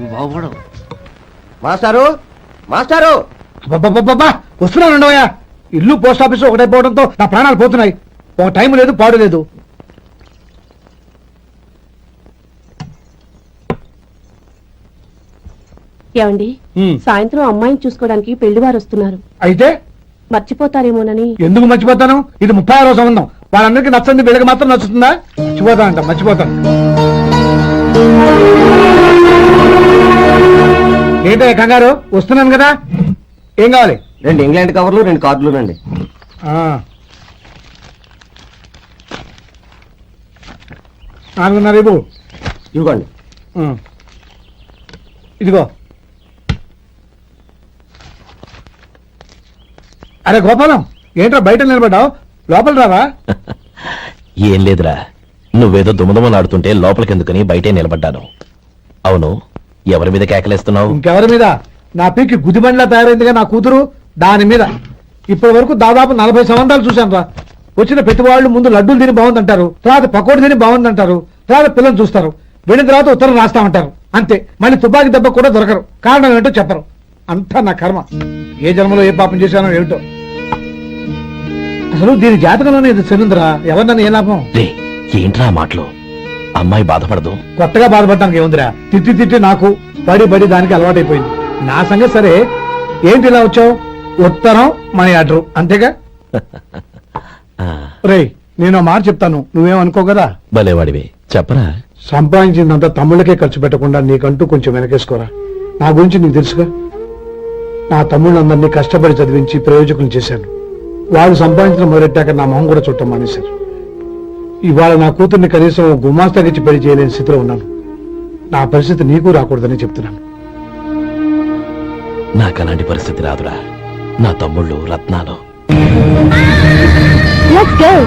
బాగుపడవు. మాస్టారు? మాస్టారు? అబ్బబ్బబ్బబ్బా! వస్తున్నాను ఉండవయ్యా ఇల్లు పోస్ట్ ఆఫీస్ ఒకటైపోవడంతో నా ప్రాణాలు పోతున్నాయి. ఒక టైం లేదు పాడు లేదు. ఏమండి? సాయంత్రం అమ్మాయిని చూసుకోవడానికి పెళ్ళివారు వస్తున్నారు. అయితే? మర్చిపోతారేమోనని. ఎందుకు మర్చిపోతాను? ఇది ముప్పై ఆరో సంబంధం. వాళ్ళందరికీ నచ్చంది వీళ్ళకి మాత్రం నచ్చుతుందా? మర్చిపోతానంట మర్చిపోతాను. ఏంటో కంగారు? వస్తున్నాను కదా. ఏం కావాలి? రెండు ఇంగ్లాండ్ కవర్లు రెండు కార్డులు రండి. ఆ. నాలుగున్నర రేపు ఇవ్వండి. ఇదిగో. అరే గోపాలం ఏంట్రా బయట నిలబడ్డావు? లోపల రావా? ఏం లేదురా. నువ్వేదో దుమదుమలాడుతుంటే లోపలికెందుకని బయటే నిలబడ్డాను. అవును ఎవరి మీద కేకలేస్తున్నావు? ఇంకెవరి మీద? నా పీకి గుదిబండ్లా తయారైందిగా నా కూతురు? దాని మీద. ఇప్పటి వరకు దాదాపు నలభై సంవత్సరాలు చూశాను రా వచ్చిన ప్రతి వాళ్ళు ముందు లడ్డూలు తిని బాగుందంటారు. తర్వాత పకోడి తిని బాగుందంటారు. తర్వాత పిల్లలు చూస్తారు. వెళ్ళిన తర్వాత ఉత్తరం రాస్తామంటారు. అంతే. మళ్ళీ తుపాకీ దెబ్బ కూడా దొరకరు. కారణం ఏంటో చెప్పరు. అంతా నా కర్మ. ఏ జన్మలో ఏ పాపం చేశానో ఏమిటో. అసలు దీని జాతకంలోనే ఇది చెల్లిందిరా. ఎవరినని ఏ లాభం? ఏంట్రా మాటలు? అమ్మాయి బాధపడదు. కొత్తగా బాధపడటానికి ఏముందిరా తిట్టి తిట్టి నాకు బడి బడి దానికి అలవాటైపోయింది. నా సంగతి సరే. ఏంటి ఇలా వచ్చావు? ఉత్తరం మనీ ఆర్డర్. అంతేగా? రేయ్ నేను ఆ మాట చెప్తాను. నువ్వేం అనుకో కదా భలేవాడివే. చెప్పరా? సంపాదించిందంతా తమ్ముళ్ళకే ఖర్చు పెట్టకుండా నీకంటూ కొంచెం వెనకేసుకోరా. నా గురించి నీకు తెలుసుగా? నా తమ్ముళ్ళందరినీ కష్టపడి చదివించి ప్రయోజకులు చేశాను. వాళ్ళు సంపాదించడం మొదలెట్టాక నా మొహం కూడా చుట్టం మానేశారు. ఇవాళ నా కూతుర్ని కనీసం గుమాస్తాకిచ్చి పెళ్ళి చేయలేని స్థితిలో ఉన్నాను. నా పరిస్థితి నీకు రాకూడదని చెప్తున్నాను. నాకు అలాంటి పరిస్థితి రాదురా. నా తమ్ముళ్ళు రత్నాలు. Let's go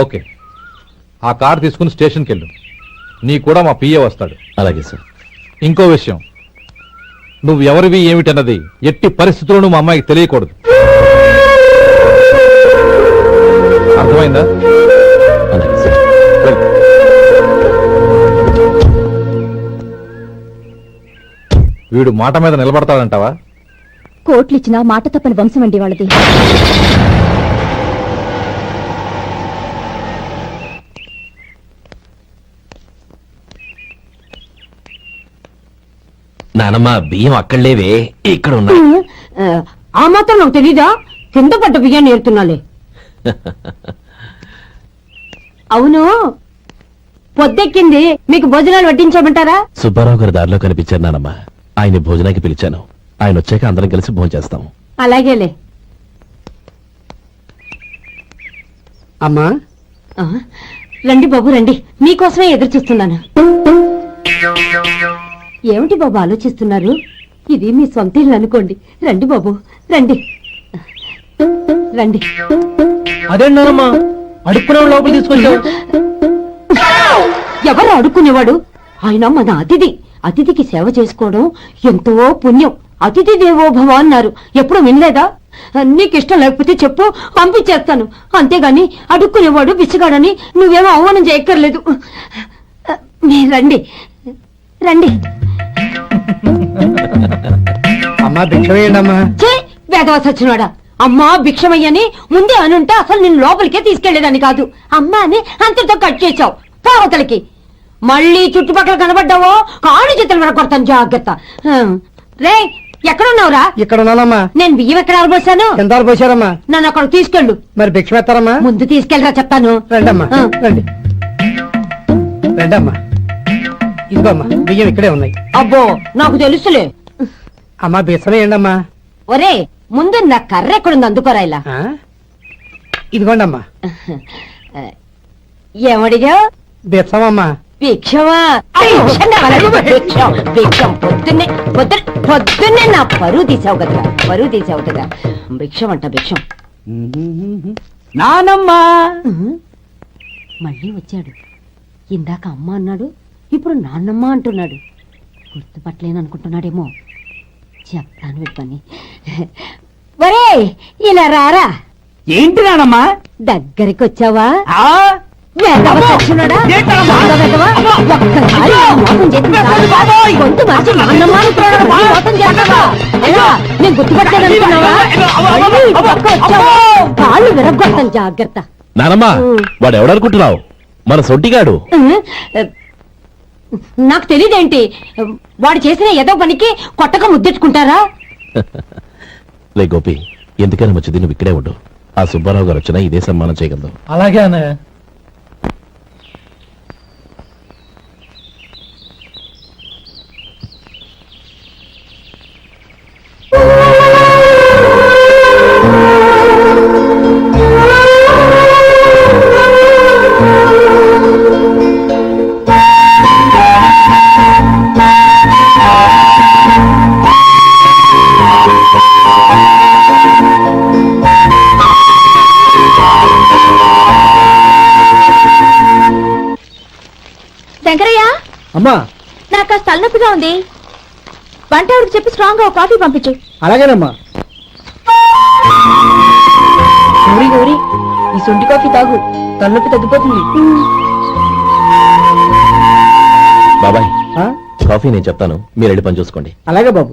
okay. ఆ కార్ తీసుకుని స్టేషన్కి వెళ్ళు నీ కూడా మా పిఏ వస్తాడు. అలాగే సార్. ఇంకో విషయం. నువ్వు ఎవరివి ఏమిటన్నది ఎట్టి పరిస్థితుల్లోనూ మా అమ్మాయికి తెలియకూడదు. అర్థమైందా? అలాగే సార్. వెళ్ళు. వీడు మాట మీద నిలబడతాడంటావా? కోట్లు ఇచ్చిన మాట తప్పని వంశం అండి వాళ్ళది. నానమ్మ బియ్యం అక్కడ లేవే ఇక్కడ ఉన్నాయి ఆ మాత్రం నాకు తెలీదా? కింద పడ్డ బియ్యాన్ని ఏరుతున్నాలే. అవును. పొద్దెక్కింది. మీకు భోజనాలు వడ్డించమంటారా? సుబ్బారావు గారి దారిలో కనిపించారు నానమ్మ. ఆయన భోజనానికి పిలిచాను. ఆయన వచ్చాక అందరం కలిసి భోజనం చేస్తాం అలాగేలే. అమ్మా. రండి బాబు రండి. మీకోసమే ఎదురు చూస్తున్నాను ఏమిటి బాబు ఆలోచిస్తున్నారు? ఇది మీ సొంత ఇల్లు అనుకోండి. రండి బాబు రండి. రండి. అదేంటమ్మా అడుక్కునే లోపల తీసుకొచ్చావు. ఎవరు అడుక్కునేవాడు? ఆయన మన అతిథి. అతిథికి సేవ చేసుకోవడం ఎంతో పుణ్యం. అతిథి దేవో భవ అన్నారు. ఎప్పుడు వినలేదా? నీకు ఇష్టం లేకపోతే చెప్పు పంపించేస్తాను. అంతేగాని అడుక్కునేవాడు బిచ్చగాడని నువ్వేమో అవమానం చేయక్కర్లేదు. మీరు రండి రండి. అమ్మా భిక్ష వేయండి అమ్మా చే వేదవ సచ్చినవాడా అమ్మా భిక్షమయ్యని ముందే అనుంటే అసలు నిన్ను లోపలికే తీసుకెళ్ళేదని కాదు. అమ్మా అని అంతటితో కట్ చేశావు. కావతలకి మళ్ళీ చుట్టుపక్కల కనబడ్డావో కాళ్ళు చేతులు వినకొడతాను జాగ్రత్త. రే ఎక్కడున్నావురా? ఇక్కడ ఉన్నానమ్మా నేను బియ్యం ఎక్కడ ఆరబోసాను? ఎంత పోసారమ్మా నన్ను అక్కడ తీసుకెళ్ళు. మరి భిక్ష ముందు తీసుకెళ్ళరా చెప్తాను. రండమ్మా. రండి. రండమ్మా. ఇదిగోమ్మా బియ్యం ఇక్కడే ఉన్నాయి. అబ్బో నాకు తెలుసులే. అమ్మా అమ్మా ఒరే ముందు నా కర్ర ఎక్కడుంది అందుకోరా ఇలా. ఆ? ఇదిగోండి అమ్మా ఏమడిగా బిచ్చం అమ్మా భిక్షమా భిక్షం భిక్షం భిక్షం పొద్దున్నే పొద్దున్న పొద్దున్నే నా పరువు తీసావు కదరా పరువు తీసావు కదా. భిక్షం అంట భిక్షం. నానమ్మా. మళ్ళీ వచ్చాడు. ఇందాక అమ్మ అన్నాడు ఇప్పుడు నాన్నమ్మ అంటున్నాడు. గుర్తుపట్టలేను అనుకుంటున్నాడేమో. చెప్తాను వీడి పని. ఒరే ఇలా రారా? ఏంటి నానమ్మా దగ్గరికి వచ్చావా వెధవ సచ్చినోడా? వెధవ వెధవ. ఒక్కసారి ఈ మోసం చేసిన చాలు. గొంతు మార్చి నాన్నమ్మ అనుకున్నాడు. మళ్ళీ మోసం చేస్తావా? ఎలా? నేను గుర్తుపట్టలేదు అనుకున్నావా? మళ్ళీ ఇటు పక్క వచ్చావా? కాళ్ళు విరగొడతాను జాగ్రత్త. నానమ్మ వాడు ఎవడనుకుంటున్నావు మన సొంటిగాడు. నాకు తెలియదేంటి వాడు చేసిన ఏదో పనికి కొట్టక ముద్దెట్టుకుంటారా లే గోపి ఎందుకైనా మంచిది నువ్వు ఇక్కడే ఉండు. ఆ సుబ్బారావు గారు వచ్చినా ఇదే సన్మానం చేయగలదు అలాగే అన్నయ్య. శంకరయ్య తలనొప్పిగా ఉంది. వంట ఆవిడకి చెప్పి స్ట్రాంగ్గా ఒక కాఫీ పంపించు. అలాగేనమ్మా. ఊరి ఊరి ఈ సొంటి కాఫీ తాగు. తలనొప్పి తగ్గిపోతుంది. బాబాయ్ ఆ? కాఫీ నేను చెప్తాను. మీరు వెళ్ళి పని చూసుకోండి. అలాగే బాబు.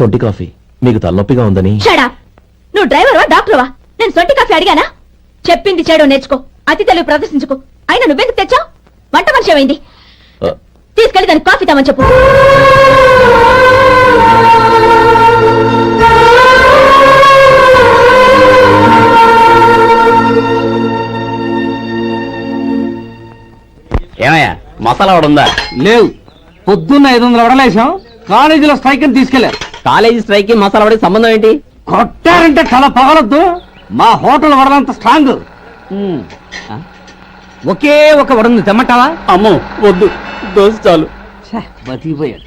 సొంటి కాఫీ. మీకు తలనొప్పిగా ఉందని. షడా నువ్వు డ్రైవర్వా డాక్టర్వా? నేను సొంటి కాఫీ అడిగానా? చెప్పింది చేయడం నేర్చుకో అతి తెలివి ప్రదర్శించుకో. అయినా నువ్వెందుకు తెచ్చావు? వంట మనిషి ఏమైంది ఆ, తీసుకెళ్ళి దానికి కాఫీ తామని చెప్పు. ఏమయ్యా మసాలా వాడు ఉందా? లేవు. పొద్దున్న ఐదు వందలు వడలేసాం. కాలేజీలో స్ట్రైక్ అని తీసుకెళ్ళారు కాలేజీ స్ట్రైక్కి మసాలా వాడికి సంబంధం ఏంటి? కొట్టారంటే తల పగలొద్దు. మా హోటల్ వడలంత స్ట్రాంగ్ ఒకే ఒక వడుంది తెమ్మంటావా? అమ్మో వద్దు. దోశ చాలు. బతికిపోయాడు.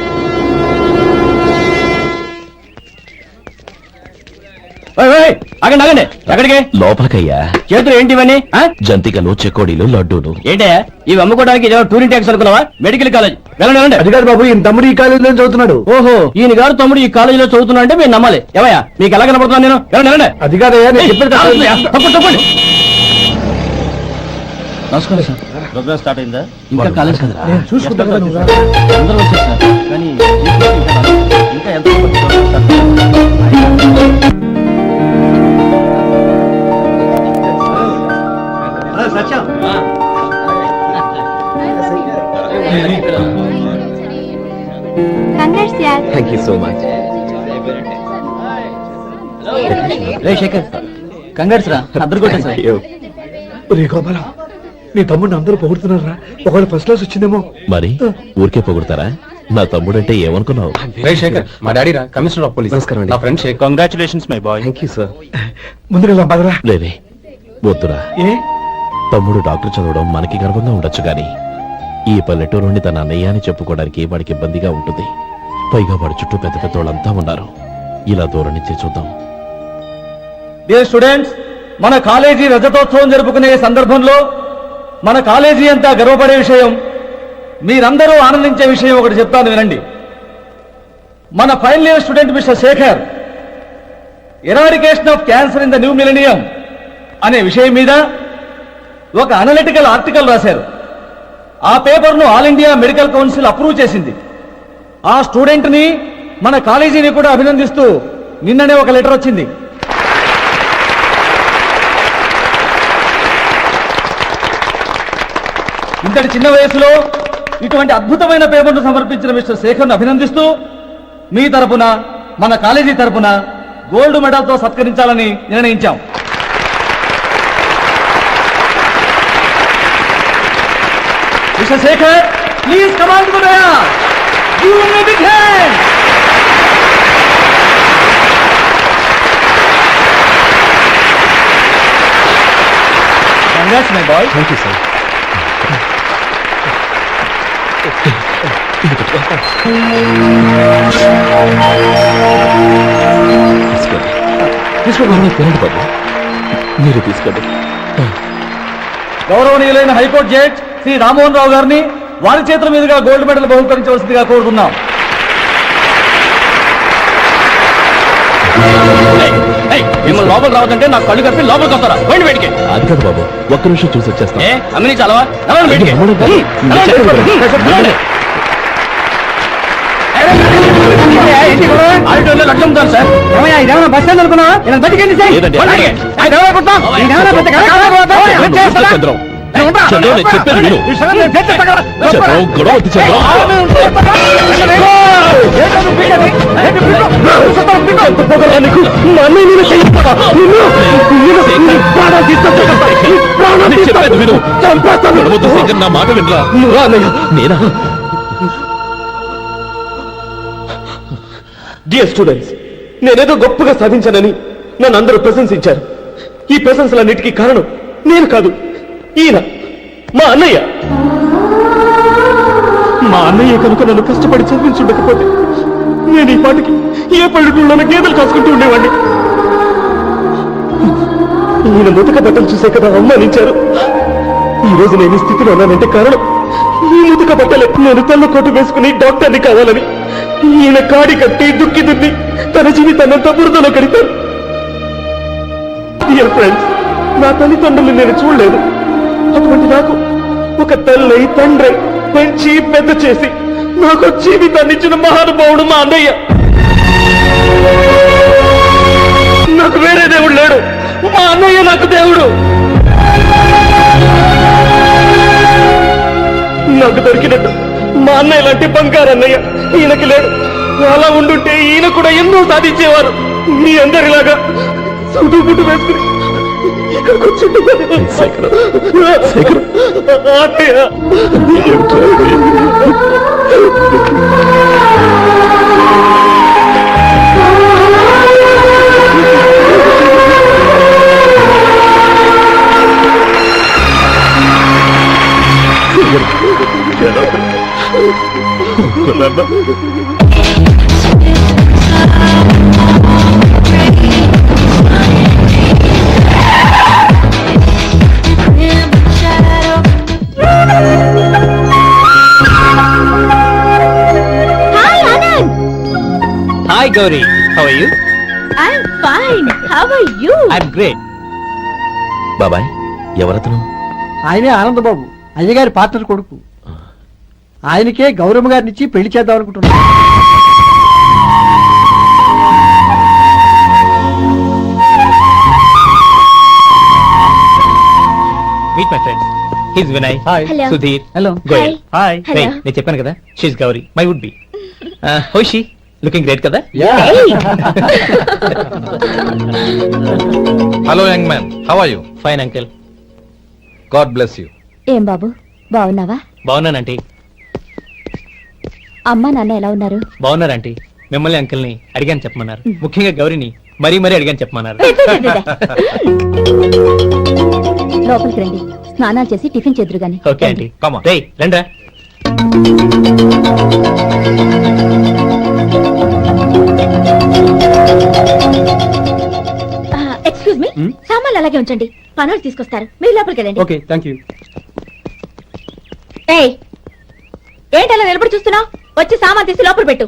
ఆగండి ఆగండి. ఎక్కడికి? లోపలికయ్యా. చేతులు ఏంటి ఇవన్నీ? ఆ? జంతికలు చెకోడీలు లడ్డూలు. ఏంటయ్యా? ఇవి అమ్ముకోవడానికి ఇదేమో టూరింగ్ ట్యాక్స్ అనుకున్నావా? Medical college. వెళ్ళండి వెళ్ళండి. అది కాదు బాబు ఈయన తమ్ముడు ఈ కాలేజీలో చదువుతున్నాడు. ఓహో ఈయన గారు తమ్ముడు ఈ కాలేజీలో చదువుతున్నా అంటే మీరు నమ్మాలి. ఏమయ్యా? మీకు ఎలా కనపడుతున్నాను నేను? వెళ్ళండి వెళ్ళండి. అది కాదయ్యా నేను చెప్పేది కాదు. తప్పండి తప్పండి నమస్కారం సార్. ప్రోగ్రామ్ స్టార్ట్ అయిందా? ఇంకా కాలేజ్ కదా నేను చూసుకుంటాను కదా నువ్వు రా. అందరూ వచ్చారు సార్ కానీ శేఖర్ కంగారు రా అద్దరు కొట్టేసా ఒరే గోపాలం నీ తమ్ముడిని అందరూ పొగుడుతున్నారా? ఒకవేళ ఫస్ట్ క్లాస్ వచ్చిందేమో. మరి ఊరికే పొగుడతారా? నా తమ్ముడంటే ఏమనుకున్నావు? శేఖర్ మా డాడీ రా కమిషనర్ ఆఫ్ పోలీస్. నమస్కారం నా friend Shekhar. Congratulations my boy thank you sir ముందుకెళ్దాం పదరా. లేదే వద్దురా. ఏ? తమ్ముడు డాక్టర్ చదవడం మనకి గర్వంగా ఉండొచ్చు గాని ఈ పల్లెటూరు నుండి తన అన్నయ్య అని చెప్పుకోవడానికి వాడికి ఇబ్బందిగా ఉంటుంది. పైగా వాడి చుట్టూ పెద్ద పెద్ద వాళ్ళంతా ఉన్నారు. ఇలా దూరం నుంచి చూద్దాం. డియర్ స్టూడెంట్స్ మన కాలేజీ రజతోత్సవం జరుపుకునే సందర్భంలో మన కాలేజీ అంతా గర్వపడే విషయం మీరందరూ ఆనందించే విషయం ఒకటి చెప్తాను వినండి. మన final year student mister Shekhar eradication of cancer in the new millennium అనే విషయం మీద ఒక అనలిటికల్ ఆర్టికల్ రాశారు. ఆ పేపర్ను all India medical council approve చేసింది. ఆ స్టూడెంట్ని మన కాలేజీని కూడా అభినందిస్తూ నిన్ననే ఒక లెటర్ వచ్చింది. ఇంతటి చిన్న వయసులో ఇటువంటి అద్భుతమైన పేపర్ను సమర్పించిన మిస్టర్ శేఖర్ను అభినందిస్తూ మీ తరపున మన కాలేజీ తరపున గోల్డ్ మెడల్తో సత్కరించాలని నిర్ణయించాం. Mister Shekhar please command you may big hand Congrats, my boy. Thank తీసుకోండి తీసుకోండి తినండి బాబు మీరు తీసుకోండి గౌరవనీయులైన high court judge Shri Rammohan Rao గారిని వారి చేతుల మీదుగా గోల్డ్ మెడల్ బహుకరించవలసిందిగా కోరుతున్నాం. మిమ్మల్ని లోపల రావద్దంటే నాకు కళ్ళు కప్పి లోపలికి వస్తారా? పోయింది బయటికి అది కాదు బాబు ఒక్క నిమిషం చూసి వచ్చేస్తాం అమ్మిని చాలవా? ఆడిటోరియంలో లక్ష అమ్ముతాను సార్ ఇదేమన్నా బస్ స్టాండ్ అనుకున్నావా ఇలా బతికేంటి సార్ లేదండి. ఆయన ఎవరో కొడతాం? ఎవరో పెద్ద కళాకారుడు అవుతాడు. ఏం చేస్తాడా? చంద్రం చంద్రం, నేను చెప్పేది విను. చంద్రం, గొడవ వద్దు, చంద్రం. నేను చెప్పేది విను. గొడవ వద్దు, శేఖర్, నా మాట వినరా నేనా డియర్ స్టూడెంట్స్ నేనేదో గొప్పగా సాధించానని నన్ను అందరూ ప్రశంసించారు. ఈ ప్రశంసలన్నిటికీ కారణం నేను కాదు ఈయన మా అన్నయ్య. మా అన్నయ్య కనుక నన్ను కష్టపడి చదివించుండకపోతే నేను ఈ పాటికి ఏ పల్లెటూళ్ళలో గేదెలు కాసుకుంటూ ఉండేవాడిని ఈయన ముతక బట్టలు చూసే కదా అవమానించారు. ఈరోజు నేను ఈ స్థితిలో ఉన్నానంటే కారణం ఈ ముతక బట్టలే నేను తెల్ల కోటు వేసుకుని డాక్టర్ని కావాలని. ఈయన కాడి కట్టి దుక్కి దున్ని తన జీవితాన్నంతా బురదలో కడితారు డియర్ ఫ్రెండ్స్ నా తల్లిదండ్రులు నేను చూడలేదు. అటువంటి నాకు ఒక తల్లి తండ్రి పెంచి పెద్ద చేసి నాకు జీవితాన్ని ఇచ్చిన మహానుభావుడు మా అన్నయ్య. నాకు వేరే దేవుడు లేడు. మా అన్నయ్య నాకు దేవుడు. నాకు దొరికినట్టు మా అన్నయ్య లాంటి బంగారు అన్నయ్య. ఈయనకి లేడు. అలా ఉండుంటే ఈయన కూడా ఎన్నో సాధించేవారు. మీ అందరిలాగా సుడుగుడ్డు వేసుకుని ఇక్కడికి వచ్చి అన్నయ్య hi Anand hi Gauri how are you I'm fine how are you I'm great బాబాయ్ ఎవరతను? ఆయనే ఆనందబాబు అయ్యగారి పార్ట్నర్ కొడుకు. ఆయనకే గౌరమ్మ గారిని ఇచ్చి పెళ్ళి చేద్దాం అనుకుంటున్నాను. Meet my friends his Vinay hi Hello. Sudheer hello Goyal hi Hello. నేను చెప్పాను కదా. She's Gauri my would be హోషి looking great కదా? Hello young man how are you fine uncle God bless you ఏం బాబు? బాగున్నావా? బాగున్నానంటీ అమ్మా నాన్న ఎలా ఉన్నారు? బాగున్నారంటీ మిమ్మల్ని అంకిల్ని అడిగాను చెప్పమన్నారు. ముఖ్యంగా గౌరీని మరీ మరీ అడిగాను చెప్పమన్నారు. లోపలికి రండి. స్నానాలు చేసి టిఫిన్ చేద్దరు గాని. Okay aunty. Come on. రే రండ్రా. ఎక్స్క్యూజ్ మీ సామాన్లు అలాగే ఉంచండి. పనులు తీసుకొస్తారు. మీరు లోపలికి వెళ్ళండి. ఓకే థ్యాంక్ యూ ఏయ్ ఏంటి అలా నిలబడి చూస్తున్నావు? వచ్చి సామాన్ తీసి లోపల పెట్టు.